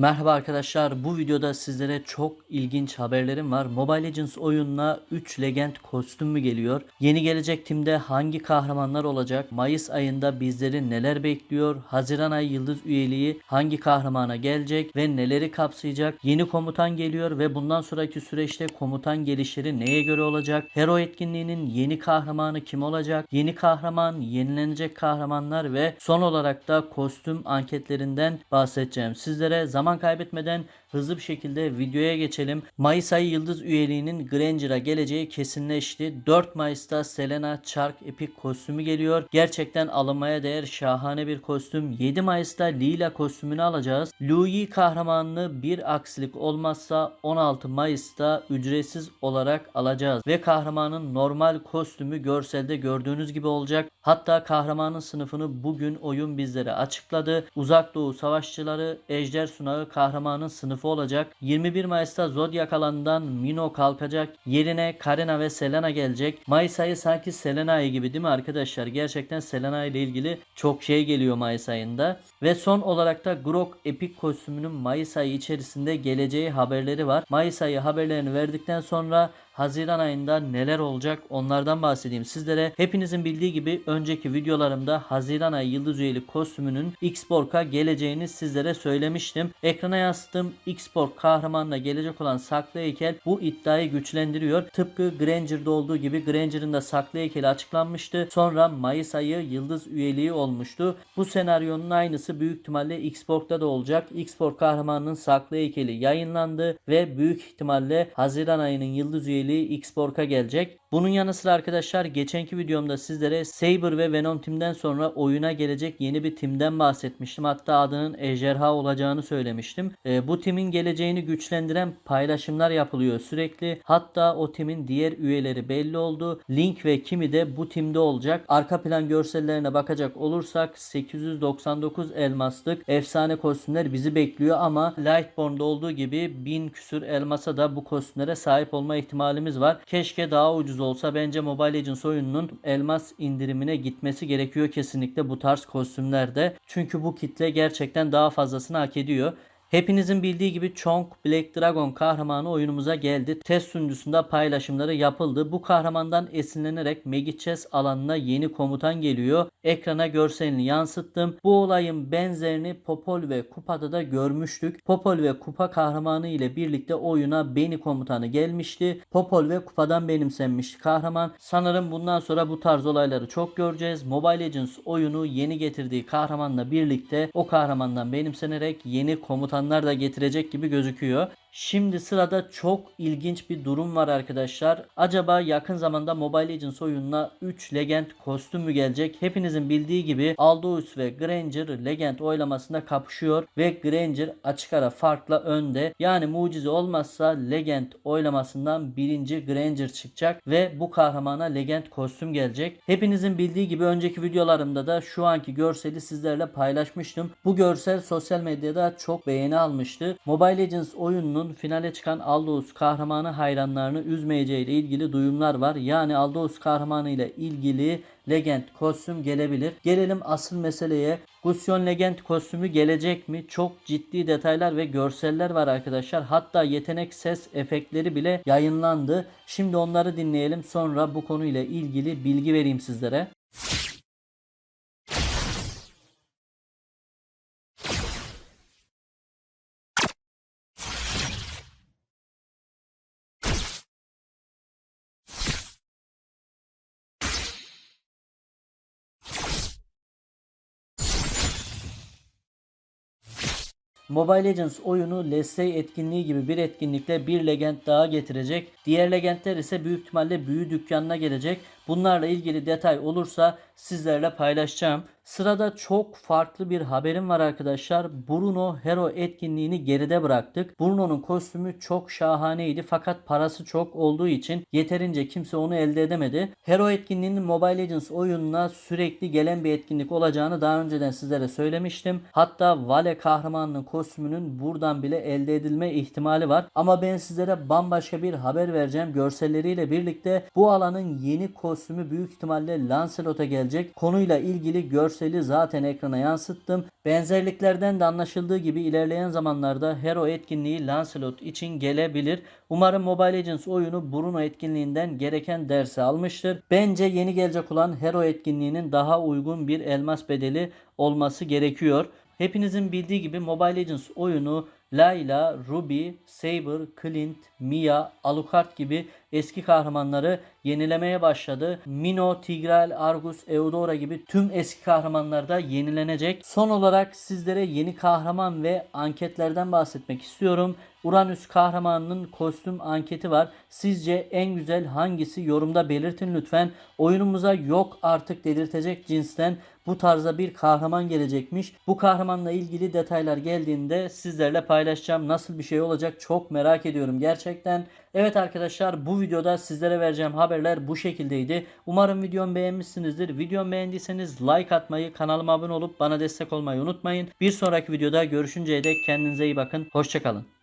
Merhaba arkadaşlar bu videoda sizlere çok ilginç haberlerim var. Mobile Legends oyununa 3 legend kostümü geliyor. Yeni gelecek timde hangi kahramanlar olacak? Mayıs ayında bizleri neler bekliyor? Haziran ayı yıldız üyeliği hangi kahramana gelecek ve neleri kapsayacak? Yeni komutan geliyor ve bundan sonraki süreçte komutan gelişleri neye göre olacak? Hero etkinliğinin yeni kahramanı kim olacak? Yeni kahraman, yenilenecek kahramanlar ve son olarak da kostüm anketlerinden bahsedeceğim. Sizlere zaman kaybetmeden hızlı bir şekilde videoya geçelim. Mayıs ayı yıldız üyeliğinin Granger'a geleceği kesinleşti. 4 Mayıs'ta Selena Chark Epic kostümü geliyor. Gerçekten alınmaya değer şahane bir kostüm. 7 Mayıs'ta Lila kostümünü alacağız. Louis kahramanını bir aksilik olmazsa 16 Mayıs'ta ücretsiz olarak alacağız. Ve kahramanın normal kostümü görselde gördüğünüz gibi olacak. Hatta kahramanın sınıfını bugün oyun bizlere açıkladı. Uzak Doğu Savaşçıları Ejder Sunağı kahramanın sınıfı olacak. 21 Mayıs'ta Zodiac alanından Mino kalkacak. Yerine Karina ve Selena gelecek. Mayıs ayı sanki Selena ayı gibi değil mi arkadaşlar? Gerçekten Selena ile ilgili çok şey geliyor Mayıs ayında. Ve son olarak da Grok Epic kostümünün Mayıs ayı içerisinde geleceği haberleri var. Mayıs ayı haberlerini verdikten sonra Haziran ayında neler olacak onlardan bahsedeyim sizlere. Hepinizin bildiği gibi önceki videolarımda Haziran ayı yıldız üyelik kostümünün X-Borg'a geleceğini sizlere söylemiştim. Ekrana yansıttığım X-Borg kahramanına gelecek olan saklı heykel bu iddiayı güçlendiriyor. Tıpkı Granger'da olduğu gibi Granger'ın da saklı heykeli açıklanmıştı. Sonra Mayıs ayı yıldız üyeliği olmuştu. Bu senaryonun aynısı büyük ihtimalle X-Borg'da da olacak. X-Borg kahramanının saklı heykeli yayınlandı ve büyük ihtimalle Haziran ayının yıldız üyeliği X-Borg'a gelecek. Bunun yanı sıra arkadaşlar geçenki videomda sizlere Saber ve Venom timden sonra oyuna gelecek yeni bir timden bahsetmiştim. Hatta adının Ejderha olacağını söylemiştim. E, bu timin geleceğini güçlendiren paylaşımlar yapılıyor sürekli. Hatta o timin diğer üyeleri belli oldu. Link ve Kimi de bu timde olacak. Arka plan görsellerine bakacak olursak 899 elmaslık efsane kostümler bizi bekliyor ama Lightborn'da olduğu gibi 1000 küsür elmasa da bu kostümlere sahip olma ihtimalimiz var. Keşke daha ucuz olsa bence Mobile Legends oyununun elmas indirimine gitmesi gerekiyor kesinlikle bu tarz kostümlerde. Çünkü bu kitle gerçekten daha fazlasını hak ediyor. Hepinizin bildiği gibi Chong Black Dragon kahramanı oyunumuza geldi. Test sunucusunda paylaşımları yapıldı. Bu kahramandan esinlenerek Magic Chess alanına yeni komutan geliyor. Ekrana görselini yansıttım. Bu olayın benzerini Popol ve Kupa'da da görmüştük. Popol ve Kupa kahramanı ile birlikte oyuna Beni komutanı gelmişti. Popol ve Kupa'dan benimsenmişti kahraman. Sanırım bundan sonra bu tarz olayları çok göreceğiz. Mobile Legends oyunu yeni getirdiği kahramanla birlikte o kahramandan benimsenerek yeni komutan insanlar da getirecek gibi gözüküyor. Şimdi sırada çok ilginç bir durum var arkadaşlar. Acaba yakın zamanda Mobile Legends oyununa 3 Legend kostüm mü gelecek? Hepinizin bildiği gibi Aldous ve Granger Legend oylamasında kapışıyor ve Granger açık ara farkla önde. Yani mucize olmazsa Legend oylamasından birinci Granger çıkacak ve bu kahramana Legend kostüm gelecek. Hepinizin bildiği gibi önceki videolarımda da şu anki görseli sizlerle paylaşmıştım. Bu görsel sosyal medyada çok beğeni almıştı. Mobile Legends oyununun finale çıkan Aldous kahramanı hayranlarını üzmeyeceği ile ilgili duyumlar var. Yani Aldous kahramanı ile ilgili Legend kostüm gelebilir. Gelelim asıl meseleye. Gusion Legend kostümü gelecek mi? Çok ciddi detaylar ve görseller var arkadaşlar. Hatta yetenek ses efektleri bile yayınlandı. Şimdi onları dinleyelim. Sonra bu konuyla ilgili bilgi vereyim sizlere. Mobile Legends oyunu Play etkinliği gibi bir etkinlikle bir legend daha getirecek. Diğer legendler ise büyük ihtimalle büyü dükkanına gelecek. Bunlarla ilgili detay olursa sizlerle paylaşacağım. Sırada çok farklı bir haberim var arkadaşlar. Bruno Hero etkinliğini geride bıraktık. Bruno'nun kostümü çok şahaneydi fakat parası çok olduğu için yeterince kimse onu elde edemedi. Hero etkinliğinin Mobile Legends oyununa sürekli gelen bir etkinlik olacağını daha önceden sizlere söylemiştim. Hatta Vale kahramanının kostümünün buradan bile elde edilme ihtimali var. Ama ben sizlere bambaşka bir haber vereceğim. Görselleriyle birlikte bu alanın yeni kostümü kostümü büyük ihtimalle Lancelot'a gelecek. Konuyla ilgili görseli zaten ekrana yansıttım. Benzerliklerden de anlaşıldığı gibi ilerleyen zamanlarda Hero etkinliği Lancelot için gelebilir. Umarım Mobile Legends oyunu Bruno etkinliğinden gereken dersi almıştır. Bence yeni gelecek olan Hero etkinliğinin daha uygun bir elmas bedeli olması gerekiyor. Hepinizin bildiği gibi Mobile Legends oyunu Layla, Ruby, Saber, Clint, Mia, Alucard gibi eski kahramanları yenilemeye başladı. Mino, Tigreal, Argus, Eudora gibi tüm eski kahramanlar da yenilenecek. Son olarak sizlere yeni kahraman ve anketlerden bahsetmek istiyorum. Uranüs kahramanının kostüm anketi var. Sizce en güzel hangisi yorumda belirtin lütfen. Oyunumuza yok artık delirtecek cinsten bu tarzda bir kahraman gelecekmiş. Bu kahramanla ilgili detaylar geldiğinde sizlerle paylaşacağım. Nasıl bir şey olacak çok merak ediyorum gerçekten. Evet arkadaşlar bu videoda sizlere vereceğim haberler bu şekildeydi. Umarım videomu beğenmişsinizdir. Videomu beğendiyseniz like atmayı, kanalıma abone olup bana destek olmayı unutmayın. Bir sonraki videoda görüşünceye dek kendinize iyi bakın. Hoşçakalın.